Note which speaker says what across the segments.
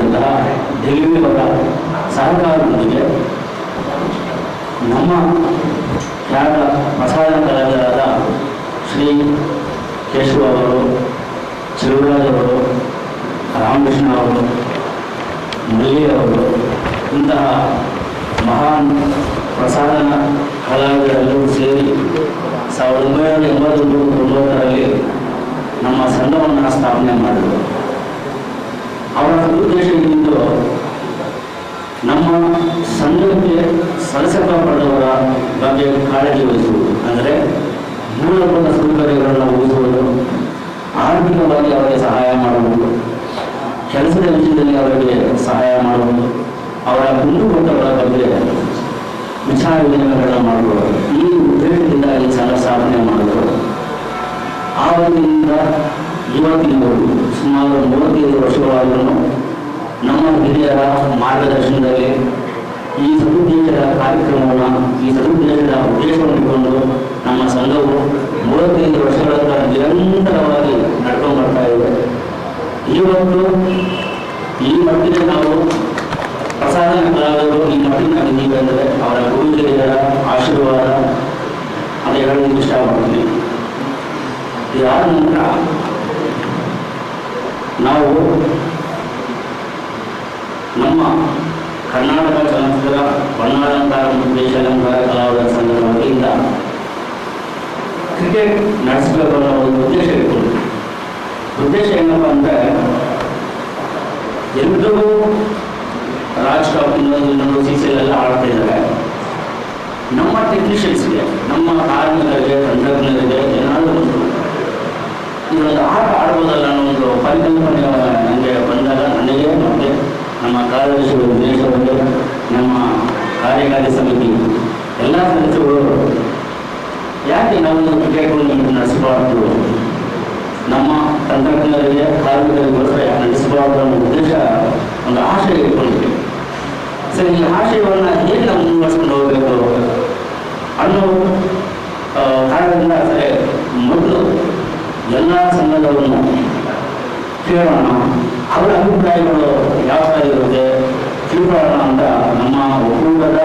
Speaker 1: ಕಾರ್ಯದರ್ಶಿಯಾಗಿದ್ದಂತಹ ದೇವಿಯವರ ಸಹಕಾರದೊಂದಿಗೆ ನಮ್ಮ ಖ್ಯಾತ ಪ್ರಸಾದ ಕಲಾವಿದರಾದ ಶ್ರೀ ಕೇಶವ ಅವರು ಶಿವರಾಜ್ ಅವರು, ರಾಮಕೃಷ್ಣ ಅವರು ಮಲ್ಲಿ ಅವರು, ಇಂತಹ ಮಹಾನ್ ಪ್ರಸಾದ ಕಲಾವಿದರೆಲ್ಲರೂ ಸೇರಿ ಸಾವಿರದ ಒಂಬೈನೂರ ಎಂಬತ್ತೊಂಬತ್ತು ತೊಂಬತ್ತರಲ್ಲಿ ನಮ್ಮ ಸಂಘವನ್ನು ಸ್ಥಾಪನೆ ಮಾಡಿದರು. ಅವರ ಉದ್ದೇಶ ನಮ್ಮ ಸಂಘಕ್ಕೆ ಸದಸ್ಯತ್ವ ಪಡೆದವರ ಬಗ್ಗೆ ಕಾಳಜಿ ವಹಿಸುವುದು. ಅಂದರೆ ಮೂಲಭೂತ ಸೌಕರ್ಯಗಳನ್ನು ಉಳಿಸುವುದು, ಆರ್ಥಿಕವಾಗಿ ಅವರಿಗೆ ಸಹಾಯ ಮಾಡುವುದು, ಕೆಲಸದ ವಿಷಯದಲ್ಲಿ ಅವರಿಗೆ ಸಹಾಯ ಮಾಡುವುದು, ಅವರ ಕುಂದುಕೊಟ್ಟವರ ಬಗ್ಗೆ ವಿಚಾರ ವಿನಿಮಯಗಳನ್ನು ಮಾಡುವುದು. ಈ ಉದ್ದೇಶದಿಂದ ಅಲ್ಲಿ ಸಂಘ ಸ್ಥಾಪನೆ ಮಾಡಿದರು ಆವತ್ತಿನಿಂದ ಇವತ್ತಿನವರೆಗೂ ಸುಮಾರು ಮೂವತ್ತೈದು ವರ್ಷಗಳಾದರೂ ನಮ್ಮ ಹಿರಿಯರ ಮಾರ್ಗದರ್ಶನದಲ್ಲಿ ಈ ಸದುದ್ದೇಶದ ಕಾರ್ಯಕ್ರಮವನ್ನು, ಈ ಸದುದ್ದೇಶದ ಉದ್ದೇಶವನ್ನು ಇಟ್ಕೊಂಡು ನಮ್ಮ ಸಂಘವು ಮೂವತ್ತೈದು ವರ್ಷಗಳ ಕಾಲ ನಿರಂತರವಾಗಿ ನಡ್ಕೊಂಡು ಬರ್ತಾ ಇದೆ. ಇವತ್ತು ಈ ಮಟ್ಟಿಗೆ ನಾವು ಪ್ರಸಾದ ಕಲಾವಿದರು ಈ ಆಗಿದ್ದೀವಿ ಅಂದರೆ ಅವರ ಗುರು ಆಶೀರ್ವಾದ ಹೇಳೋದಕ್ಕೆ ಇಷ್ಟಪಡ್ತೀನಿ ಇದಾದ ನಂತರ ನಾವು ನಮ್ಮ ಕರ್ನಾಟಕ ಚಲನಚಿತ್ರ ಬಣ್ಣಾಲಂಕಾರ ದೇಶಾಲಂಕಾರ ಕಲಾವಿದರ ಸಂಘದ ವತಿಯಿಂದ ಕ್ರಿಕೆಟ್ ನಡೆಸಬೇಕು ಅನ್ನೋ ಒಂದು ಉದ್ದೇಶ ಇಟ್ಕೊಂಡು. ಉದ್ದೇಶ ಏನಪ್ಪ ಅಂದರೆ ಎಲ್ರಿಗೂ ರಾಜ್ ಇನ್ನೊಂದು ಸಿ ಸಿ ಎಲ್ಲ ಆಡ್ತಾ ಇದ್ದಾರೆ. ನಮ್ಮ ಟೆಕ್ನಿಷಿಯನ್ಸ್ಗೆ ನಮ್ಮ ಕಾರ್ಮಿಕರಿಗೆ ತಂತ್ರಜ್ಞರಿಗೆ ಏನಾದರೂ ಒಂದು ಇದೊಂದು ಆಟ ಆಡ್ಬೋದಲ್ಲ ಅನ್ನೋ ಒಂದು ಪರಿಕಲ್ಪನೆ ನನಗೆ ಬಂದಾಗ ನನಗೆ ಮತ್ತು ನಮ್ಮ ಕಾರ್ಯದರ್ಶಿ ದೇಶದಲ್ಲಿ ನಮ್ಮ ಕಾರ್ಯಕಾರಿ ಸಮಿತಿ, ಎಲ್ಲ ಸದಸ್ಯರು ಯಾಕೆ ನಾವು ಕ್ರಿಕೆಟ್ ನಡೆಸಬಾರ್ದು? ನಮ್ಮ ತಂತ್ರಜ್ಞರಿಗೆ ಕಾರ್ಮಿಕರಿಗೋಸ್ಕರ ಯಾಕೆ ನಡೆಸಬಾರ್ದು ಅನ್ನೋ ಉದ್ದೇಶ, ಒಂದು ಆಶಯ ಇಟ್ಕೊಂಡಿದ್ವಿ. ಸರಿ, ಈ ಆಶಯವನ್ನು ಹೇಗೆ ನಾವು ಮುಂದುವರಿಸ್ಕೊಂಡು ಹೋಗಬೇಕು ಅನ್ನೋ ಕಾರಣದಿಂದ ಸರಿ, ಮೊದಲು ಎಲ್ಲ ಸಂಘದವರನ್ನು ಕೇಳೋಣ. ಅವರ ಅಭಿಪ್ರಾಯಗಳು ಯಾವ ಥರ ಇರುತ್ತೆ ತಿಳ್ಕೊಳ್ಳೋಣ ಅಂತ ನಮ್ಮ ಒಕ್ಕೂಟದ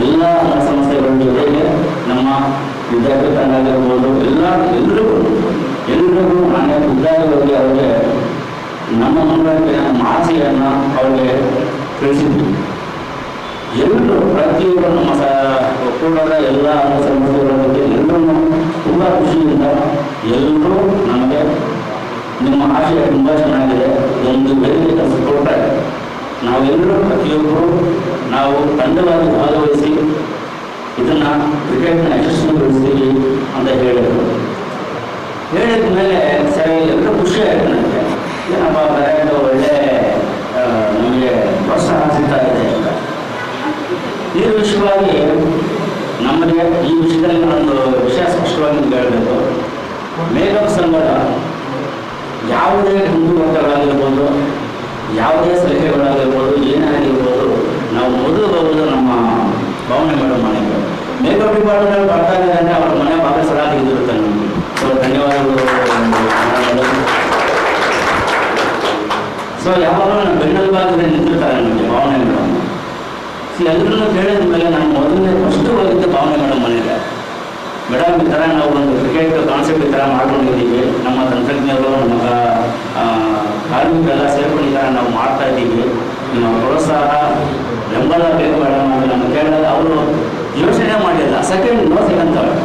Speaker 1: ಎಲ್ಲ ಸಂಸ್ಥೆಗಳ ಜೊತೆಗೆ ನಮ್ಮ ವಿದ್ಯಾರ್ಥಿ ತಂಡ ಆಗಿರ್ಬೋದು, ಎಲ್ಲ ಎಲ್ರಿಗೂ ಎಲ್ರಿಗೂ ಅನೇಕ ಉದ್ಯೋಗವಾಗಿ ಅವರಿಗೆ ನಮ್ಮ ಮಂಗಳಕ್ಕೆ ನಮ್ಮ ಆಸೆಯನ್ನು ಅವರಿಗೆ ತಿಳಿಸಿದ್ವಿ ಎಲ್ಲರೂ ಪ್ರತಿಯೊಬ್ಬರು ನಮ್ಮ ಸ, ಒಕ್ಕೂಟದ ಎಲ್ಲ ಸಂಸ್ಥೆಗಳ ಬಗ್ಗೆ ಎಲ್ಲರೂ ತುಂಬ ಖುಷಿಯಿಂದ ಎಲ್ಲರೂ ನಮಗೆ ನಿಮ್ಮ ಆಶಯ ತುಂಬ ಚೆನ್ನಾಗಿದೆ. ಒಂದು ವೇದಿಕೆ ಕೆಲಸ ಕೊಟ್ಟರೆ ನಾವೆಲ್ಲರೂ ಪ್ರತಿಯೊಬ್ಬರು ನಾವು ತಂಡವಾಗಿ ಭಾಗವಹಿಸಿ ಇದನ್ನು ಕ್ರಿಕೆಟ್ನ ಯಶಸ್ವಿಗೊಳಿಸ್ತೀವಿ ಅಂತ ಹೇಳಿದರು. ಹೇಳಿದ ಮೇಲೆ ಸರಿ, ಎಲ್ಲರೂ ಖುಷಿ ಆಯಿತು ನನಗೆ. ಏನಪ್ಪ ಬೇರೆ ಒಳ್ಳೆ ನಮಗೆ ಪ್ರೋತ್ಸಾಹ ಸಿಗ್ತಾ ಇದೆ ಅಂತ. ಈ ವಿಷಯವಾಗಿ ನಮಗೆ ಈ ವಿಷಯದಲ್ಲಿ ನಾನೊಂದು ವಿಷಯ ಸ್ಪಷ್ಟವಾಗಿ ಹೇಳಬೇಕು. ಮೇಘಂ ಸಂಗಡ ಯಾವುದೇ ಕುಂದುಕೊರತೆಗಳಾಗಿರ್ಬೋದು ಯಾವುದೇ ಸಲಹೆಗಳಾಗಿರ್ಬೋದು ಏನೇ ಆಗಿರ್ಬೋದು ನಾವು ಮೊದಲು ಬರುವುದು ನಮ್ಮ ಭಾವನೆ ಮೇಡಮ್ ಮನೆಗೆ ಮೇಕಪ್ ಡಿಪಾರ್ಟ್ಮೆಂಟ್ ಬರ್ತಾ ಇದ್ದಾರೆ ಅಂದರೆ ಅವ್ರ ಮನೆ ಭಾಗ ಸಲ ತೆಗೆದಿರುತ್ತೆ ನಮಗೆ. ಸೊ, ಧನ್ಯವಾದಗಳು. ಸೊ, ಯಾವಾಗಲೂ ನಮ್ಮ ಬೆನ್ನಲ್ಲಿ ಭಾಗದಲ್ಲಿ ನಿಂತಿರ್ತಾರೆ ನಮಗೆ ಸೊ ಎಲ್ಲರನ್ನೂ ಕೇಳಿದ ಮೇಲೆ ನಾನು ಮೊದಲನೇ ಫಸ್ಟ್ ಹೋಗಿದ್ದೆ ಭಾವನೆ ಮೇಡಮ್ ಮನೆಗೆ. ಮೇಡಮ್, ಈ ಥರ ನಾವು ಒಂದು ಕ್ರಿಕೆಟ್ ಕಾನ್ಸೆಪ್ಟ್ ಈ ಥರ ಮಾಡ್ಕೊಂಡಿದ್ದೀವಿ. ನಮ್ಮ ತಂತ್ರಜ್ಞರು ನಮ್ಮ ಕಾರ್ಮಿಕರೆಲ್ಲ ಸೇರ್ಕೊಂಡು ಈ ಥರ ನಾವು ಮಾಡ್ತಾ ಇದ್ದೀವಿ. ನಿಮ್ಮ ಪ್ರೋತ್ಸಾಹ, ಬೆಂಬಲ ಬೇಕು ಮೇಡಮ್ ಅಂತ ನಮ್ಮ ಕೇಳಿದಾಗ ಅವರು ಯೋಚನೆ ಮಾಡಿಲ್ಲ. ಸೆಕೆಂಡ್ ನೋ ಥರ್ಡ್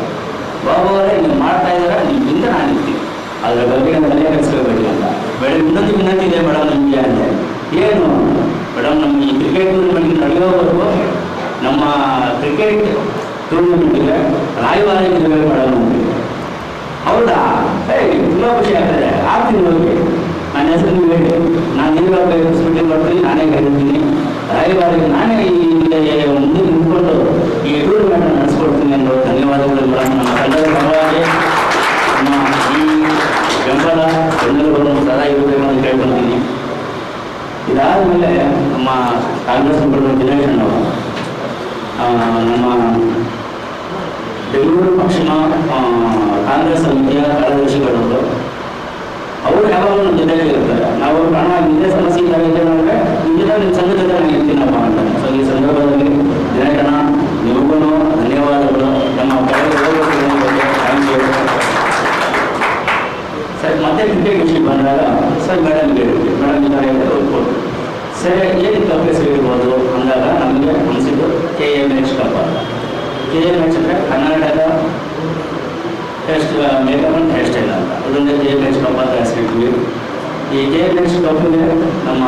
Speaker 1: ಬಾಬು ಅವರೇ ನೀವು ಮಾಡ್ತಾ ಇದ್ದಾರೆ ನಿಮ್ಮ ಹಿಂದೆ ನಾನು ಇರ್ತೀನಿ. ಅದರ ಬಗ್ಗೆ ತಲೆ ಕಲಿಸ್ಕೋಬೇಡಿ ಅಂತ. ಬೆಳೆ ಇನ್ನೊಂದು ವಿನಂತಿ ಇದೆ ಮೇಡಮ್ ನಿಮಗೆ ಅಂದರೆ. ಏನು? ಮೇಡಮ್ ನಮ್ಮ ಈ ಕ್ರಿಕೆಟ್ ಟೂರ್ನಮೆಂಟ್ ನಡೆಯೋವರೆಗೂ ನಮ್ಮ ಕ್ರಿಕೆಟ್ ಟೂರ್ನಮೆಂಟಿಗೆ ರಾಯವಾರ ಇರಬೇಕು ಮೇಡಮ್ ನಮಗೆ ಹೌದಾ ಏಯ್ ತುಂಬ ಖುಷಿ ಆಗ್ತದೆ ಆಗ್ತೀನಿ ಹೋಗಿ ನನ್ನ ಹೆಸರು ನೀವು ಹೇಳಿ ನಾನು ಇವಾಗ ಸ್ಪೀಟಿಂಗ್ ಮಾಡ್ತೀನಿ ನಾನೇ ಕರೀತೀನಿ ರಾಯವಾರಿಗೆ ನಾನೇ ಈ ಇಲ್ಲಿ ಮುಂದೆ ನಿಂತ್ಕೊಂಡು ಈ ಟೂರ್ನಮೆಂಟ್ ನಡೆಸ್ಕೊಡ್ತೀನಿ ಎಂದು ಧನ್ಯವಾದಗಳು ಮೇಡಮ್ ನಮ್ಮ ತಂಡದ ಪರವಾಗಿ ನಮ್ಮ ಈ ಬೆಂಬಲ ಬೆನ್ನೆಲುಬನ್ನು ಸದಾ ಇರಬೇಕು ಅಂತ ಕೇಳ್ಕೊಳ್ತೀನಿ ಇದಾದಮೇಲೆ ನಮ್ಮ ಕಾಂಗ್ರೆಸ್ ಮುಖಂಡರು ದಿನೇಶ್ ಅಣ್ಣವರು ಆ, ನಮ್ಮ ಬೆಂಗಳೂರು ಪಕ್ಷದ ಆ, ಕಾಂಗ್ರೆಸ್ ಸಮಿತಿಯ ಕಾರ್ಯದರ್ಶಿಗಳವರು ಅವರು ಯಾವಾಗಲೂ ನಮ್ಮ ಜೊತೆಗೆ ಇರ್ತಾರೆ ನಾವು ಪ್ರಾಣ ಇದೇ ಸಮಸ್ಯೆ ಇದ್ದಾಗ ಇದ್ದೇವೆ ನಿಜ ನಿಮ್ಮ ಸಂಘ ಜೊತೆ ನಾನು ಇರ್ತೀನಪ್ಪ ಅಂತ ಸೊ ಈ ಸಂದರ್ಭದಲ್ಲಿ ದಿನೇಶಣ್ಣ ನಿಮಗೂ ಧನ್ಯವಾದಗಳು ನಮ್ಮ ಥ್ಯಾಂಕ್ ಯು ಸರ್ ಮತ್ತೆ ಕ್ರಿಕೆಟ್ ವಿಷಯ ಬಂದಾಗ ಸರ್ ಮೇಡಮ್ ಹೇಳಿದ್ವಿ ಮೇಡಮ್ ಈ ಥರ ಹೇಳಿದ್ರೆ ಒಪ್ಕೊಂಡು ಸರ್ ಅಭ್ಯಾಸ ಇರ್ಬೋದು ಅಂದಾಗ ನಮಗೆ ಅನಿಸಿದ್ದು K M H cup K M H ಅಂದರೆ ಕನ್ನಡದ test makeup and hair style ಅಂತ. ಅದೊಂದು ಕೆ ಎಂ ಎಚ್ ಕಪ್ ಅಂತ ಹೆಸರಿಟ್ವಿ ಈ ಕೆ ಎಂ ಎಚ್ ಕಪ್ಗೆ ನಮ್ಮ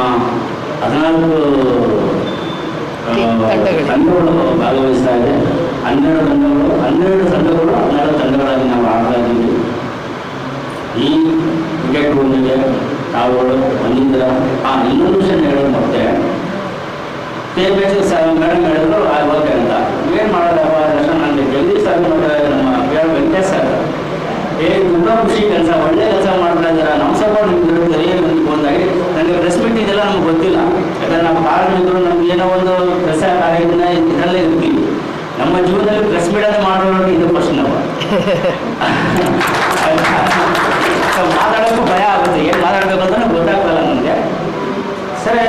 Speaker 1: ಹದಿನಾಲ್ಕು
Speaker 2: ತಂಡಗಳು.
Speaker 1: ಭಾಗವಹಿಸ್ತಾ ಇದೆ. ಹನ್ನೆರಡು ತಂಡಗಳು ಹನ್ನೆರಡು ತಂಡಗಳು ಹನ್ನೆರಡು ತಂಡಗಳಾಗಿ ನಾವು ಆಡ್ತಾ ಇದ್ದೀವಿ. ಈ ಕ್ರಿಕೆಟ್ ಟೂರ್ನಿಗೆ ತಾವುಗಳು ಬಂದಿದ್ದೀರ ಆ ಇನ್ನೊಂದು ವಿಷಯ ಹೇಳೋದು ಮತ್ತೆ ಕೆ ಸರ್ ಮೇಡಮ್ ಹೇಳಿದ್ರು, ಆ ಓಕೆ ಅಂತ ಏನು ಮಾಡೋದಪ್ಪ ತಕ್ಷಣ ನನಗೆ ಜಲ್ದಿ ಸರ್ ನಮ್ಮ ಆರ್ ವೆಂಕಟೇಶ್ ಸರ್. ಏ, ತುಂಬ ಖುಷಿ ಕೆಲಸ, ಒಳ್ಳೆ ಕೆಲಸ ಮಾಡ್ತಾ ಇದ್ದೀರಾ. ನಮ್ಮ ಸಪೋರ್ಟ್ ನಿಮ್ಗೆ ಏನು ಅಂತ ಬಂದಾಗಿ ನನಗೆ ರೆಸ್ಪೆಕ್ಟ್ ಇದೆಲ್ಲ ನಮ್ಗೆ ಗೊತ್ತಿಲ್ಲ. ಯಾಕಂದ್ರೆ ನಮ್ಮ ಕಾರ್ಮಿಕರು ನಮ್ಗೆ ಏನೋ ಒಂದು ಕೆಲಸ ಕಾರ್ಯದಿಂದ ಇದರಲ್ಲೇ ಇರ್ತೀವಿ ನಮ್ಮ ಜೀವನದಲ್ಲಿ ಪ್ರೆಸ್ ಮೀಡಿಯಾದ ಮಾಡೋರು ಇದು ಫಸ್ಟ್ ನಾವು. ಮಾತಾಡೋಕ್ಕೂ ಭಯ ಆಗುತ್ತೆ. ಏನು ಮಾತಾಡಬೇಕು ಅಂತ ಗೊತ್ತಾಗ್ತಲ್ಲ ನನಗೆ ಸರ್,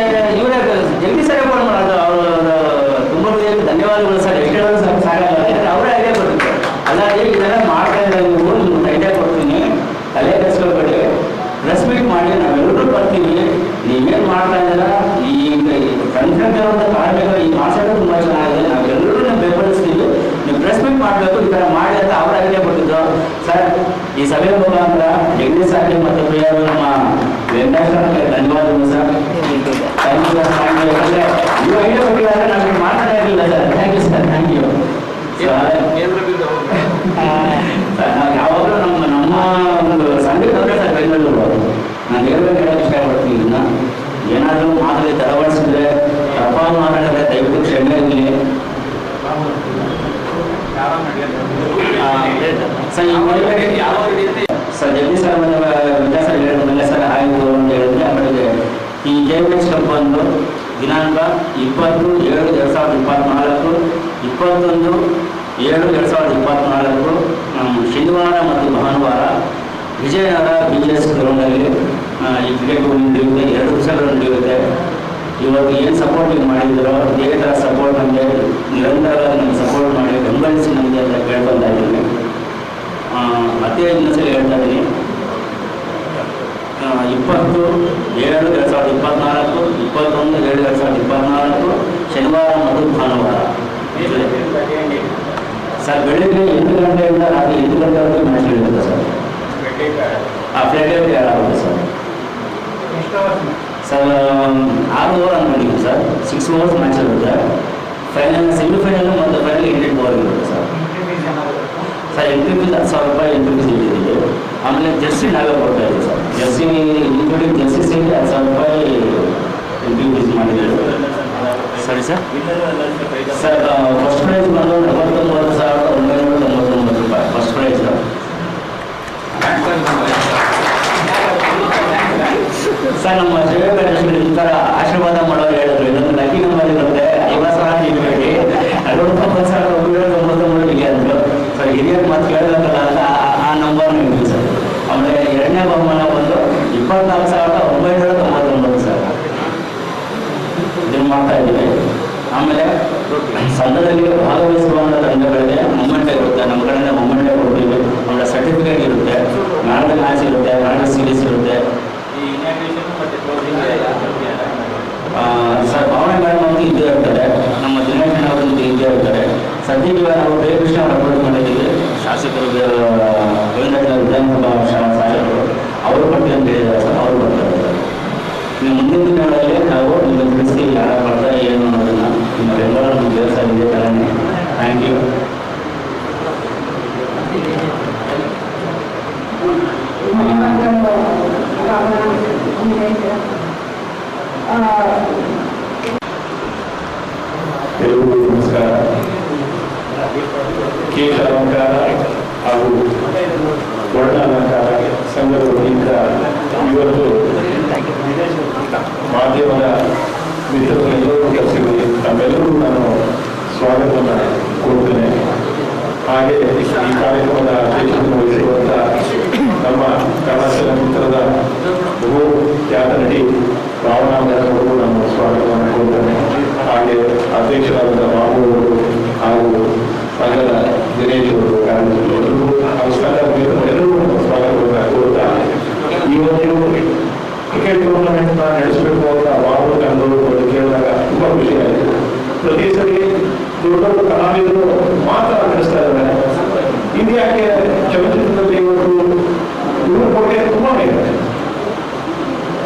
Speaker 1: ಇವರೇ, ಜಲ್ದಿ ಸರ್ ಫೋನ್ ಮಾಡೋದು ಧನ್ಯವಾದಗಳು ಸರ್. ಅವರೇ ಐಡಿಯಾ ಕೊಡ್ತಾರೆ ಅಲ್ಲ ಇದೆಲ್ಲ ಮಾಡ್ತಾ ಇದ್ದಾರೆ ನೀವು ನಿಮ್ಗೆ ಐಡಿಯಾ ಕೊಡ್ತೀನಿ. ತಲೆ ಕೆಡಿಸ್ಕೊಬೇಡಿ. ಪ್ರೆಸ್ ಮೀಟ್ ಮಾಡಿ, ನಾವೆಲ್ಲರೂ ಬರ್ತೀವಿ. ನೀವೇನು ಮಾಡ್ತಾ ಇದ್ದೀರ? ಈಗ ತಂತ್ರಜ್ಞಾನದ ಕಾರ್ಯಗಳು, ಈ ಮಾತಾಡೋದು ತುಂಬ ಚೆನ್ನಾಗಿದೆ. ನಾವೆಲ್ಲರೂ ನೀವು ಬೆಂಬಲಿಸ್ತೀವಿ ನೀವು ಪ್ರೆಸ್ ಮೀಟ್ ಮಾಡಬೇಕು, ಈ ಥರ ಮಾಡಿ ಅಂತ ಅವರ ಐಡಿಯಾ ಕೊಟ್ಟಿದ್ರು. ಸರ್, ಈ ಸಭೆ ಮುಖಾಂತರ ಜಗದೀಶ್ ಸಾಗಿ ಮತ್ತು ಪ್ರಿಯರು ನಮ್ಮ ವೆಂಕಟೇಶ್ವರ ಧನ್ಯವಾದಗಳು ಸರ್. ಥ್ಯಾಂಕ್ ಯು ಸರ್ ನೀವು ಐಡಿಯಾ ಕೊಟ್ಟಿದ್ದಾರೆ ಮಾತಾಡೇ ಇರಲಿಲ್ಲ sir thank you sir thank you ಯಾವಾಗಲೂ ನಮ್ಮ ನಮ್ಮ ಒಂದು ಸಂಘಟನೆ ಸರ್ ಬೆಂಗಳೂರು ನಾನು ಹೇಳ್ಬೇಕು ಹೇಳಕ್ಕೆ ಇಷ್ಟಪಡ್ತೀನಿ ಇದನ್ನ ಏನಾದರೂ ಮಾತಲ್ಲಿ ತಡವಡಿಸಿದ್ರೆ ತಪ್ಪಾಗಿ ಮಾತಾಡಿದ್ರೆ ದಯವಿಟ್ಟು ಕ್ಷಮೆ ಇರಲಿ. ಸರ್ ಯಾವ ಸರ್ ಜಗದೀಶ್ ಸರ್ ಮತ್ತು ವಿದ್ಯಾ ಸರ್ ಹೇಳಿದ್ಮೇಲೆ ಸರ್ ಆಯಿತು ಅಂತ ಹೇಳಿದ್ರೆ ಆಮೇಲೆ ಈ ಜೆ ಎಚ್ ಕಪ್ ಬಂದು ದಿನಾಂಕ ಇಪ್ಪತ್ತು ಏಳು ಎರಡು ಸಾವಿರದ ಇಪ್ಪತ್ತ್ನಾಲ್ಕು ಇಪ್ಪತ್ತೊಂದು ಏಳು ಎರಡು ಸಾವಿರದ ಇಪ್ಪತ್ತ್ನಾಲ್ಕು ಶನಿವಾರ ಮತ್ತು ಭಾನುವಾರ ವಿಜಯನಗರ ಬಿ ಎಸ್ ಗ್ರೌಂಡಲ್ಲಿ ಈ ಕ್ರಿಕೆಟ್ ನಡೆಯುತ್ತೆ. ಎರಡು ದಿವಸಗಳು ನಡೆಯುತ್ತೆ. ಇವಾಗ ಏನು ಸಪೋರ್ಟ್ ನೀವು ಮಾಡಿದ್ದೀರೋ ಇದೇ ಥರ ಸಪೋರ್ಟ್ ನಮಗೆ ನಿರಂತರವಾಗಿ ನಮಗೆ ಸಪೋರ್ಟ್ ಮಾಡಿ ಬೆಂಬಲಿಸಿ ನಮಗೆ ಅಂತ ಕೇಳ್ಕೊತಾ ಇದ್ದೀನಿ. ಮತ್ತೆ ಇನ್ನೊಂದ್ಸಲ ಹೇಳ್ತಾ ಇದ್ದೀನಿ. ಇಪ್ಪತ್ತು ಏಳು ಎರಡು ಸಾವಿರದ ಇಪ್ಪತ್ತ್ನಾಲ್ಕು ಇಪ್ಪತ್ತೊಂದು ಏಳು ಎರಡು ಸಾವಿರದ ಇಪ್ಪತ್ತ್ನಾಲ್ಕು ಶನಿವಾರ ಮತ್ತು ಭಾನುವಾರ ಸರ್ ಬೆಳಿಗ್ಗೆ ಎಂಟು ಗಂಟೆಯಿಂದ ರಾತ್ರಿ ಎಂಟು ಗಂಟೆವರೆಗೂ ಮ್ಯಾಚ್ ನಡೆಯುತ್ತೆ ಸರ್ ಆ ಫ್ಲೈಟ್ ಯಾರಾಗುತ್ತೆ ಸರ್ ಸರ್ ಆರು ಓವರ್ ಅಂದ್ಕೊಂಡಿದ್ದೀವಿ ಸರ್ ಸಿಕ್ಸ್ ಓವರ್ಸ್ ಮ್ಯಾಚ್ ಇರುತ್ತೆ ಫೈನಲ್ ಸೆಮಿಫೈನಲ್ ಮತ್ತು ಫೈನಲ್ ಎಂಟೆಂಟು ಓವರ್ ಇರುತ್ತೆ ಸರ್ ಸರ್ ಎಂಟ್ರಿ ಫೀಸ್ ಹತ್ತು ಸಾವಿರ ರೂಪಾಯಿ ಎಂಟ್ರಿ ಫೀಸ್ ಇಟ್ಟಿದ್ದೀವಿ ಆಮೇಲೆ ಜರ್ಸಿ ನಾವೇ ಕೊಡ್ತಾ ಇದ್ದೀವಿ ಸರ್ ಜರ್ಸಿ ಇನ್ಕ್ಲೂಡಿಂಗ್ ಜರ್ಸಿ ಸೇರಿ ಹತ್ತು ಸಾವಿರ ರೂಪಾಯಿ ಎಂಟ್ರಿ ಫೀಸ್ ಮಾಡಿದ್ದೀವಿ ಸರಿ ಸರ್ ಸರ್ ಫಸ್ಟ್ ಪ್ರೈಸ್ ಬಂದು ನಲವತ್ತೊಂಬತ್ತು ಸಾವಿರದ ಒಂಬೈನೂರ ತೊಂಬತ್ತೊಂಬತ್ತು ರೂಪಾಯಿ. ಫಸ್ಟ್ ಪ್ರೈಸ್ ಸರ್ ನಮ್ಮ ಶಿವಕೇಶ್ವರಿ ಈ ಥರ ಆಶೀರ್ವಾದ ಮಾಡೋರು ಹೇಳಿದ್ರು ಇದೊಂದು ಲಕ್ಕಿ ನಂಬರ್ ಇರುತ್ತೆ ಐವತ್ತು ಸಾವಿರ ಇರಬೇಡಿ ನಲವತ್ತೊಂಬತ್ತು ಸಾವಿರದ ಒಂಬೈನೂರ ತೊಂಬತ್ತೊಂಬತ್ತು ಇದೆ ಅಂದರು ಸರ್ ಹಿರಿಯರು ಮಾತು ಕೇಳಬೇಕಲ್ಲ ಅಂತ ಆ- ಆ ನಂಬರ್ನ ಇದ್ವಿ ಸರ್ ಆಮೇಲೆ ಎರಡನೇ ಬಹುಮಾನ ಬಂದು ಇಪ್ಪತ್ನಾಲ್ಕು ಸಾವಿರದ ಒಂಬೈನೂರ ತೊಂಬತ್ತೊಂಬತ್ತು ಸರ್ ಇದನ್ನು ಮಾಡ್ತಾ ಇದ್ದೀವಿ ಆಮೇಲೆ ಸಂಘದಲ್ಲಿ ಭಾಗವಹಿಸುವಂಥ ತಂಡಗಳಿಗೆ ಮೊಮೆಂಟ್ ಇರುತ್ತೆ ನಮ್ಮ ಕಡೆಯಿಂದ ಮೊಮೆಂಟ್ ಕೊಡ್ತೀವಿ ಆಮೇಲೆ ಸರ್ಟಿಫಿಕೇಟ್ ಇರುತ್ತೆ ನಾಳೆ ಮ್ಯಾಚ್ ಇರುತ್ತೆ ನಾಳೆ ಸೀರೀಸ್ ಇರುತ್ತೆ ಆ, ಸರ್ ಭಾವನೆ ಮೇಡಮ್ ಅವರು ಇದ್ದೇ ಇರ್ತಾರೆ ನಮ್ಮ ದಿನೇಶ್ ಅವರು ಇದ್ದೇ ಇರ್ತಾರೆ ಸದ್ಯಕ್ಕೆ ನಾವು ಬೇಕೃಷ್ಣ ಅವರು ಅಪ್ರೋಚ್ ಮಾಡಿದ್ದೀವಿ ಶಾಸಕರು ಗೋವಿಂದ ವಿಧಾನಸಭಾ ಶಾ- ಶಾಸಕರು ಅವರು ಬರ್ತೀವಿ ಅಂತ ಹೇಳಿದ್ದಾರೆ ಸರ್ ಅವರು ಬರ್ತಾರೆ ಸರ್ ನೀವು ಮುಂದಿನ ದಿನಗಳಲ್ಲಿ ನಾವು ನಿಮಗೆ ತಿಳಿಸ್ತೀವಿ ಯಾರು ಬರ್ತಾರೆ ಏನು ಅನ್ನೋದನ್ನ ನಿಮ್ಮ ಬೆಂಬಲ ನಮ್ಮ ದೇವಸ್ಥಾನ ಇದೆ ಥರನೇ ಥ್ಯಾಂಕ್ ಯು
Speaker 3: ಎಲ್ಲರಿಗೂ ನಮಸ್ಕಾರ ಕೇಶ ಅಲಂಕಾರ ಹಾಗೂ ವರ್ಣ ಅಲಂಕಾರ ಸಂಘದ ವತಿಯಿಂದ ಇವತ್ತು ಮಾಧ್ಯಮದ ಮಿತ್ರರು ಎಲ್ಲರೂ ಕರೆಸಿದ್ವಿ ತಮ್ಮೆಲ್ಲರೂ ನಾನು ಸ್ವಾಗತವನ್ನು ಕೊಡ್ತೇನೆ. ಹಾಗೆ ಈ ಕಾರ್ಯಕ್ರಮದ ಅಧ್ಯಕ್ಷತೆ ವಹಿಸಿರುವಂಥ ನಮ್ಮ ಕನ್ನಡ ಮಿತ್ರದ ಬಹು ಖ್ಯಾತ ನಟಿ ಭಾವನಾ ಅವರು ಸ್ವಾಗತವನ್ನು ಕೊಡ್ತೇನೆ. ಹಾಗೆ ಅಧ್ಯಕ್ಷರಾದ ಬಾಬು ಅವರು ಹಾಗೂ ಸಂಘದ ದಿನೇಶ್ ಅವರು ಕಾರ್ಯದರ್ಶಿ ಎಲ್ಲರಿಗೂ ನಮಸ್ಕಾರ ಎಲ್ಲರಿಗೂ ಸ್ವಾಗತವನ್ನು ಕೋರ್ತಾ ಈ ಒಂದು ಕ್ರಿಕೆಟ್ ಟೂರ್ನಮೆಂಟ್ ನಡೆಸಬೇಕು ಅಂತ ಬಾಬು ತಂಡವರು ಕೇಳಿದಾಗ ತುಂಬಾ ಖುಷಿ ಆಯಿತು. ಪ್ರತಿ ಸರಿ ದೊಡ್ಡ ದೊಡ್ಡ ಕಲಾವಿದರು ಮಾತ್ರ ನಡೆಸ್ತಾ ಇದ್ದಾರೆ. ಇಂಡಿಯಾಕ್ಕೆ ಚಲನಚಿತ್ರದಲ್ಲಿ ಇವತ್ತು ಇವ್ರ ಕೊಡುಗೆ ತುಂಬಾ ಇದೆ.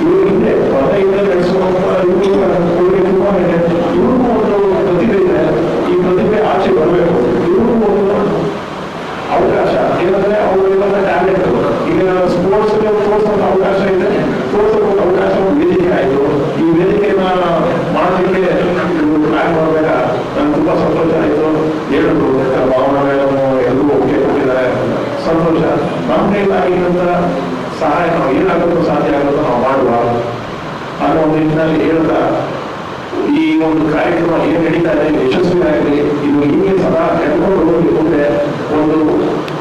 Speaker 3: ಇವರು ಹಿಂದೆ ಹಿಂದೆ ನಡೆಸುವಂತ ಇವ್ರ ಕೊಡುಗೆ ತುಂಬಾ ಇದೆ. ಇವ್ರಿಗೂ ಒಂದು ಪ್ರತಿಭೆ ಇದೆ. ಈ ಪ್ರತಿಭೆ ಆಚೆ ಬರಬೇಕು. ಇವ್ರಿಗೂ ಒಂದು ಅವಕಾಶ. ಏನಂದ್ರೆ ಅವರು ಇವಾಗ ಟ್ಯಾಲೆಂಟ್ ಈಗ ಸ್ಪೋರ್ಟ್ಸ್ ಅಂತ ಅವಕಾಶ ಇದೆ. ಒಂದು ಅವಕಾಶ ವೇದಿಕೆ ಆಯಿತು. ಈ ವೇದಿಕೆಯನ್ನ ಮಾಡೋದಕ್ಕೆ ಪ್ಲಾನ್ ನಂಗೆ ತುಂಬಾ ಸಂತೋಷ ಆಯಿತು. ಹೇಳಿದ್ರು ಭಾವನಾ ಮೇಡಮ್ ಎಲ್ಲರೂ ಒಪ್ಪಿಗೆ ಕೊಟ್ಟಿದ್ದಾರೆ. ಸಂತೋಷ. ನಮ್ಮ ಕೈಲಾಗಿದ್ದಂತ ಸಹಾಯ ನಾವು ಏನಾಗುತ್ತೋ ಸಾಧ್ಯ ಆಗುತ್ತೋ ನಾವು ಮಾಡುವ. ಅನ್ನೋ ಒಂದು ನಿಟ್ಟಿನಲ್ಲಿ ಹೇಳ್ತಾ, ಈ ಒಂದು ಕಾರ್ಯಕ್ರಮ ಏನು ನಡೀತಾ ಇದೆ ಯಶಸ್ವಿ ಆಗಲಿ ಇದು ಹೀಗೆ ಸದಾ ಹೋಗಿ ಮುಂದೆ ಒಂದು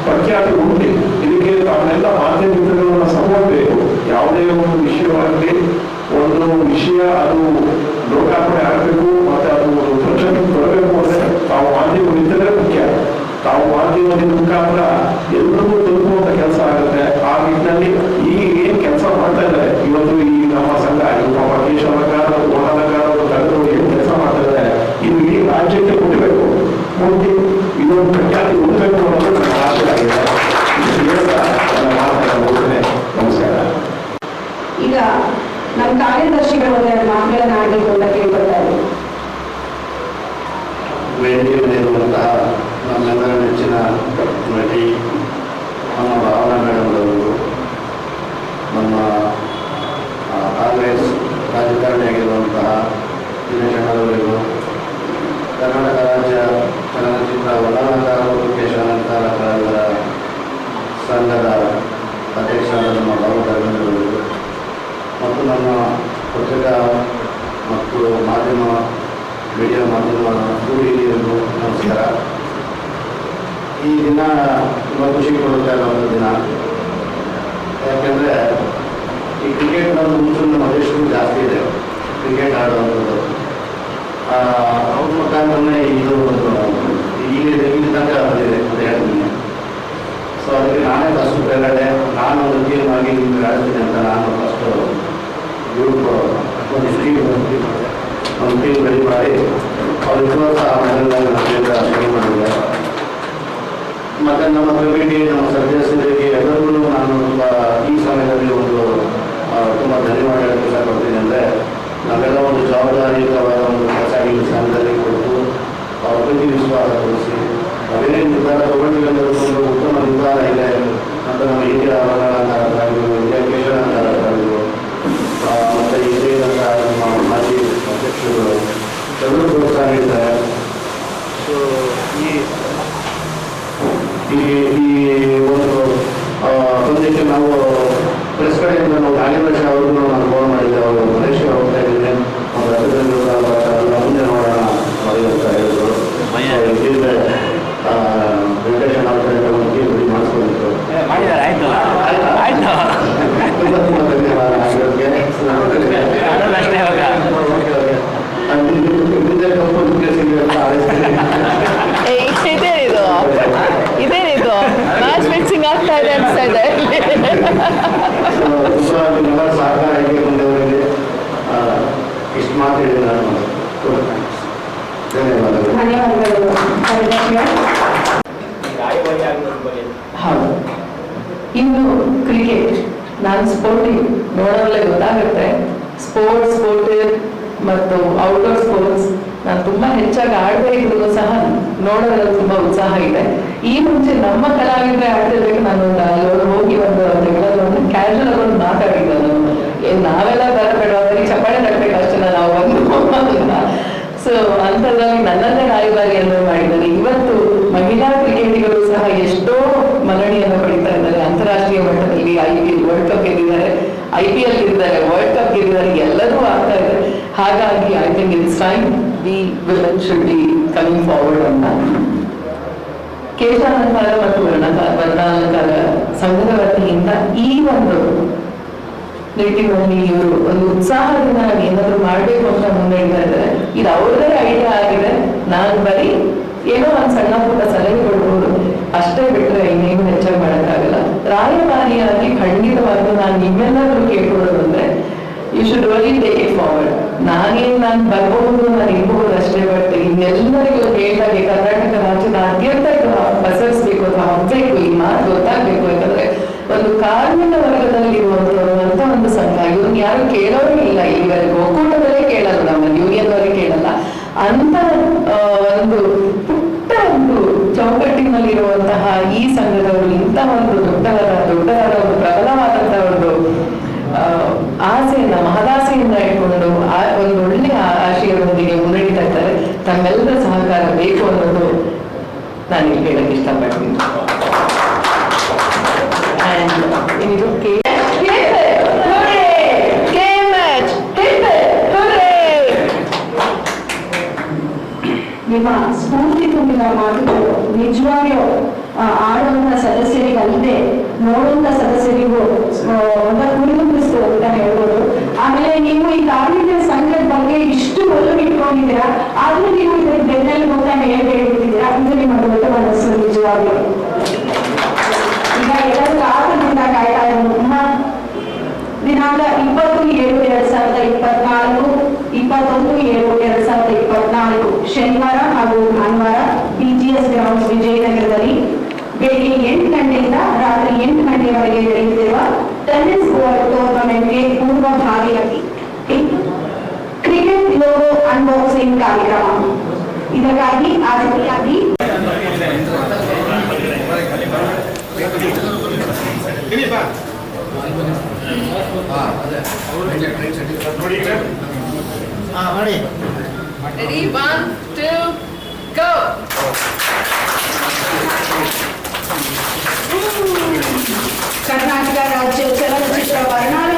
Speaker 3: ಪ್ರಖ್ಯಾತಿ ಉಂಟು. ಇದಕ್ಕೆ ತಾವೆಲ್ಲ ಮಾಧ್ಯಮ ಮಿತ್ರಗಳನ್ನ ಸಪೋರ್ಟ್ ಬೇಕು ಯಾವುದೇ ಒಂದು ವಿಷಯವಾಗಲಿ, ಒಂದು ವಿಷಯ ಅದು ಲೋಕಾರ್ಪಣೆ ಆಗಬೇಕು ಮತ್ತೆ ಅದು ಒಂದು ಪ್ರಚಲಿತ ಬರಬೇಕು ಅಂದ್ರೆ ತಾವು ವಾದಿ ಮಿತ್ರರೇ ಮುಖ್ಯ. ತಾವು ಮಾಧ್ಯಮದ ಮುಖಾಂತರ ಎಲ್ಲರಿಗೂ ತಲುಪುವಂತ ಕೆಲಸ ಆಗುತ್ತೆ. ಆ ನಿಟ್ಟಿನಲ್ಲಿ ಈಗ ಏನ್ ಕೆಲಸ ಮಾಡ್ತಾ ಇದ್ದಾರೆ? ಇವತ್ತು ಈ ನಮ್ಮ ಸಂಘ ನಮ್ಮ ಸರ್ಕಾರ ಓಣದಕಾರ ಕಳೆದು ಏನ್ ಕೆಲಸ ಮಾಡ್ತಾ ಇದ್ದಾರೆ? ಇದು ಈ ರಾಜ್ಯಕ್ಕೆ ಕೊಡಬೇಕು. ಮುಂದೆ ಇದೊಂದು ಪ್ರಖ್ಯಾತಿ ಉಳಿಬೇಕು ಅನ್ನೋದು ನನ್ನ ಆಶೆ ಆಗಿದೆ
Speaker 2: ಈಗ ನಮ್ಮ ಕಾರ್ಯದರ್ಶಿಗಳು ಒಂದೆರಡು ಮಾತುಗಳನ್ನ ಆಡಬೇಕು ಕೇಳ್ಕೊಳ್ತಾ ಇದ್ದೀನಿ
Speaker 4: ವೇದಿಕೆ ಮೇಲಿರುವಂತಹ ನಮ್ಮೆಲ್ಲರ ನೆಚ್ಚಿನ ನಟಿ ನಮ್ಮ ಭಾವನಾ ಮೇಡಮ್ ಅವರು ನಮ್ಮ ಆ, ಕಾಂಗ್ರೆಸ್ ರಾಜಕಾರಣಿಯಾಗಿರುವಂತಹ ದಿನೇಶ್ ಅಣ್ಣರವರಿಗೂ ಕರ್ನಾಟಕ ರಾಜ್ಯ ಚಲನಚಿತ್ರ ವರ್ಣಾಲಂಕಾರ ಮತ್ತು ಕೇಶಾಲಂಕಾರ ಕಲಾವಿದರ ಸಂಘದ ಅಧ್ಯಕ್ಷರಾದ ನಮ್ಮ ಬಾಬು ಧರ್ಮೇಂದ್ರವರು ಮತ್ತು ನಮ್ಮ ಪತ್ರಿಕಾ ಮತ್ತು ಮಾಧ್ಯಮ ಮೀಡಿಯಾ ಮಾಧ್ಯಮ ಕೂಡಿಯರಿಗೂ ನಮಸ್ಕಾರ ಈ ದಿನ ತುಂಬ ಖುಷಿ ಕೊಡುತ್ತಾ ಇರೋ ಒಂದು ದಿನ ಯಾಕೆಂದರೆ ಈ ಹುಚ್ಚು ನಮ್ಮ ದೇಶಕ್ಕೂ ಜಾಸ್ತಿ ಇದೆ. ಕ್ರಿಕೆಟ್ ಆಡುವಂಥದ್ದು. ಅವ್ರ ಮುಖಾಂತರನೇ ಇದು ಒಂದು ಇಲ್ಲಿ ತನಕ ಬಂದಿದೆ ಅಂತ ಹೇಳ್ತೀನಿ. ಸೊ ಅದಕ್ಕೆ ನಾನೇ ಫಸ್ಟ್ ಕೆಳಗಡೆ ನಾನು ಒಂದು ಆಗಿ ನಿಮ್ಗೆ ಆಡ್ತೀನಿ ಅಂತ ನಾನು ಫಸ್ಟು ಗ್ರೂಪ್ ಒಂದು ಟೀಮ್ ಒಂದು ಟೀಮ್ ರೆಡಿ ಮಾಡಿ, ಅವ್ರ ವಿಶ್ವಾಸ ಮೊದಲನೇದ ಶುರು ಮಾಡಿದೆ ಮತ್ತು ನಮ್ಮ ಕಮಿಟಿ ನಮ್ಮ ಸದಸ್ಯರಿಗೆ ಎಲ್ಲರಿಗೂ ನಾನು ತುಂಬ ಈ ಸಮಯದಲ್ಲಿ ಒಂದು ತುಂಬ ಧನ್ಯವಾದಗಳನ್ನು ಸಹ ಕೊಡ್ತೀನಿ ಅಂದರೆ. ನಾವೆಲ್ಲ ಒಂದು ಜವಾಬ್ದಾರಿಯುತವಾದ ಒಂದು ಕೆಲಸ ಈ ಸ್ಥಾನದಲ್ಲಿ ಕೊಟ್ಟು ಅವ್ರ ಬಗ್ಗೆ ವಿಶ್ವಾಸ ತೋರಿಸಿ ನಾವೇನೇ ನಿರ್ಧಾರ ಅಂದ್ರೆ ಒಂದು ಉತ್ತಮ ನಿರ್ಧಾರ ಇದೆ ಅಂತ ನಮ್ಮ ಹಿರಿಯ ಅವರಣಾಂತರಗಳು ಹಿರಿಯ ಕೇಶಾಂತರಗಳು ಮತ್ತು ಹಿರಿಯರಂತ ನಮ್ಮ ಮಾಜಿ ಅಧ್ಯಕ್ಷರು ಎಲ್ಲರೂ ಪ್ರೋತ್ಸಾಹ ಇದ್ದಾರೆ ಸೊ ಈ ಈ ಈ ಒಂದು ಆ, ಪಂದ್ಯಕ್ಕೆ ನಾವು ಪ್ರೆಸ್ ಕಡೆಯಿಂದ ನಾವು ನಾಗೇಂದ್ರ ಶಾ ಅವ್ರಿಗೂ ನಾನು ಫೋನ್ ಮಾಡಿದ್ದೆ ಅವರು ಮಲೇಷ್ಯಾ ಹೋಗ್ತಾ ಇದ್ದೀನಿ ಒಂದು ಹತ್ತಿರದಲ್ಲಿ ಎಲ್ಲ ಮುಂದೆ ನೋಡೋಣ ಮಾಡಿ ಅಂತ ಹೇಳಿದ್ರು So, ಇಲ್ಲಿಂದ, ಆ, ವೆಂಕಟೇಶ್ ಅವ್ರ ಕಡೆಯಿಂದ ಒಂದು ಟೀಮ್ ರೆಡಿ ಮಾಡಿಸ್ಕೊಂಡಿತ್ತು
Speaker 1: ಮಾಡಿದ್ದಾರೆ ಆಯ್ತು ಆಯ್ತು
Speaker 4: ತುಂಬ ತುಂಬ ಧನ್ಯವಾದ ಆಗಿರೋದಕ್ಕೆ.
Speaker 1: ಅದನ್ನ ಅಷ್ಟೇ ಇವಾಗ.
Speaker 4: ಅದು ಮುಂದೆ ಕಂಪನಿ ಕೆಲಸಕ್ಕೆ ಅಂತ ಹಾರೈಸ್ತೀನಿ.
Speaker 5: ಏ, ಇದೇನಿದು ಇದೇನಿದು ಮ್ಯಾಚ್ ಫಿಕ್ಸಿಂಗ್ ಆಗ್ತಾ ಇದೆ ಅನ್ಸ್ತಾ ಇದೆ
Speaker 4: ತುಂಬ ನಿಮ್ಮೆಲ್ಲರ ಸಹಕಾರ ಹೇಗೆ ಮುಂದೆವರೆಗೆ ಇಷ್ಟು ಮಾತು ಹೇಳಿ ನಾನು ಧನ್ಯವಾದಗಳು
Speaker 2: ಧನ್ಯವಾದಗಳು ಕಾರ್ಯದರ್ಶಿಗಳು ಹೌದು ಇನ್ನು ಕ್ರಿಕೆಟ್ ನಾನು ಸ್ಪೋರ್ಟಿಂಗ್ ನೋಡೋದ್ರಲ್ಲೇ ಗೊತ್ತಾಗುತ್ತೆ ಸ್ಪೋರ್ಟ್ಸ್ ಸ್ಪೋರ್ಟಿವ್ ಮತ್ತು ಔಟ್ಡೋರ್ ಸ್ಪೋರ್ಟ್ಸ್ ನಾನು ತುಂಬಾ ಹೆಚ್ಚಾಗಿ ಆಡದೇ ಇದ್ರು ಸಹ ನೋಡೋದ್ರಲ್ಲಿ ತುಂಬಾ ಉತ್ಸಾಹ ಇದೆ ಈ ಮುಂಚೆ ನಮ್ಮ ಕಲಾವಿದ್ರೆ ಆಗ್ತಿರ್ಬೇಕು ನಾನು ಅಲ್ಲಿ ಹೋಗಿ ಒಂದು ಹೇಳೋದು ಒಂದು ಕ್ಯಾಶುವಲ್ ಆಗಿ ಒಂದು ಮಾತಾಡಿದ್ದೆ ನಾನು. ನಾವೆಲ್ಲ ಬರಬೇಡ ಅವರಿಗೆ ಚಪ್ಪಾಳೆ ತಟ್ಟಬೇಕು ಅಷ್ಟೇ ನಾವು ಹೋಗೋದಿಲ್ಲ ಸೊ ಅಂಥದ್ರಲ್ಲಿ ನನ್ನನ್ನೇ ಎಲ್ಲ ಮಾಡಿದ್ದಾರೆ. ಇವತ್ತು ಮಹಿಳಾ ಕ್ರಿಕೆಟಿಗರು ಸಹ ಎಷ್ಟೋ ಮನ್ನಣೆಯನ್ನು ಪಡಿತಾ ಇದ್ದಾರೆ. ಅಂತಾರಾಷ್ಟ್ರೀಯ ಮಟ್ಟದಲ್ಲಿ I P L world cup ಗೆದ್ದಿದ್ದಾರೆ. ಐ ಪಿ ಎಲ್ ಗೆದ್ದಿದ್ದಾರೆ. ವರ್ಲ್ಡ್ ಕಪ್ ಹಾಗಾಗಿ I think it's time the women should be coming forward ಅಂತ. ಕೇಶಾಲಂಕಾರ ಮತ್ತು ವರ್ಣಾಲಂಕಾರ ಸಂಘದ ವತಿಯಿಂದ ಈ ಒಂದು ನಿಟ್ಟಿನಲ್ಲಿ ಇವರು ಒಂದು ಉತ್ಸಾಹದಿಂದ ಏನಾದ್ರು ಮಾಡಬೇಕು ಅಂತ ಮುಂದಿಡ್ತಾ ಇದ್ದಾರೆ ಇದು ಅವ್ರದೇ ಐಡಿಯಾ ಆಗಿದೆ ನಾನು ಬರೀ ಏನೋ ಒಂದು ಸಣ್ಣ ಪುಟ್ಟ ಸಲಹೆ ಕೊಡ್ಬೋದು ಅಷ್ಟೇ ಬಿಟ್ರೆ ಇನ್ನೇನು ಹೆಚ್ಚಾಗಿ ಮಾಡೋಕ್ಕಾಗಲ್ಲ. ರಾಯಭಾರಿಯಾಗಿ ಖಂಡಿತವಾಗ್ಲೂ ನಾನು ನಿಮ್ಮೆಲ್ಲರೂ ಕೇಳ್ಕೊಳ್ಳೋದು ಅಂದ್ರೆ you should really take it forward ನಾನೇನು ನಾನು ಬರಬಹುದು ನಾನು ಇರಬಹುದು ಅಷ್ಟೇ ಬಟ್ ಇನ್ನೆಲ್ಲರಿಗೂ ಹೇಳಿದಾಗೆ ಕರ್ನಾಟಕ ರಾಜ್ಯದಾದ್ಯಂತ ಇದು ಪಸರಿಸ್ಬೇಕು ಅಥವಾ ಹಬ್ಬಬೇಕು ಈ ಮಾತು ಗೊತ್ತಾಗ್ಬೇಕು ಯಾಕಂದ್ರೆ ಒಂದು ಕಾರ್ಮಿಕ ವರ್ಗದಲ್ಲಿ ಇರುವಂತ ಒಂದು ಸಂಘ. ಇವ್ರನ್ನ ಯಾರು ಕೇಳೋರು ಇಲ್ಲ ಇಲ್ಲಿವರೆಗೂ. ಒಕ್ಕೂಟದಲ್ಲೇ ಕೇಳಲ್ಲ ನಮ್ಮ ಯೂನಿಯನ್ ಅವರೇ ಕೇಳಲ್ಲ. ಅಂತ ಒಂದು ಪುಟ್ಟ ಒಂದು ಚೌಕಟ್ಟಿನಲ್ಲಿರುವಂತಹ ಈ ಸಂಘದವರು, ಇಂಥ ಒಂದು ದೊಡ್ಡವರ ದೊಡ್ಡದಾದ ಒಂದು ಪ್ರಬಲವಾದಂತಹ ಒಂದು ಆಸೆಯನ್ನ, ಮಹದಾಸೆಯನ್ನ ಇಟ್ಕೊಂಡು ಒಂದು ಒಳ್ಳೆಯ ಆಶಯದೊಂದಿಗೆ ಮುನ್ನಡೀತಾ ಇದ್ದಾರೆ. ತಮ್ಮೆಲ್ಲರ ಸಹಕಾರ ಬೇಕು ಅನ್ನೋದು ನಾನು ಹೇಳಕ್ಕೆ ಹೇಳಕ್ ಇಷ್ಟಪಡ್ತೀನಿ.
Speaker 6: ದೊಡ್ಡ ಮನಸ್ಸು ನಿಜವಾಗಿ. ಈಗ ಎಲ್ಲರೂ ಕಾಲದಿಂದ ಕಾಯ್ತಾ ಇರೋದು ದಿನಾಂಕ ಇಪ್ಪತ್ತು ಏಳು ಎರಡ್ ಸಾವಿರದ ಇಪ್ಪತ್ನಾಲ್ಕು, ಇಪ್ಪತ್ತೊಂದು ಏಳು ಎರಡ್ ಸಾವಿರದ ಇಪ್ಪತ್ನಾಲ್ಕು, ಶನಿವಾರ ಹಾಗೂ ಭಾನುವಾರ ಪಿಜಿಎಸ್ ಗ್ರೌಂಡ್ಸ್ ವಿಜಯನಗರದಲ್ಲಿ ಬೆಳಿಗ್ಗೆ ಎಂಟು ಗಂಟೆಯಿಂದ ರಾತ್ರಿ ಎಂಟು ಗಂಟೆಯವರೆಗೆ ನಡೆಯುತ್ತಿರುವ ಟೆನ್ನಿಸ್ ಟೂರ್ನಮೆಂಟ್ಗೆ ಪೂರ್ವಭಾವಿಯಾಗಿ ಕ್ರಿಕೆಟ್ ಲೋಗೋ ಅನ್ಬಾಕ್ಸಿಂಗ್ ಕಾರ್ಯಕ್ರಮ. ಇದಕ್ಕಾಗಿ ಆಸಕ್ತಿಯಾಗಿ
Speaker 5: Ready? One, two, go!
Speaker 6: Karnataka ರಾಜ್ಯ ಚಲನಚಿತ್ರ ವರ್ಣಾಲಂಕಾರ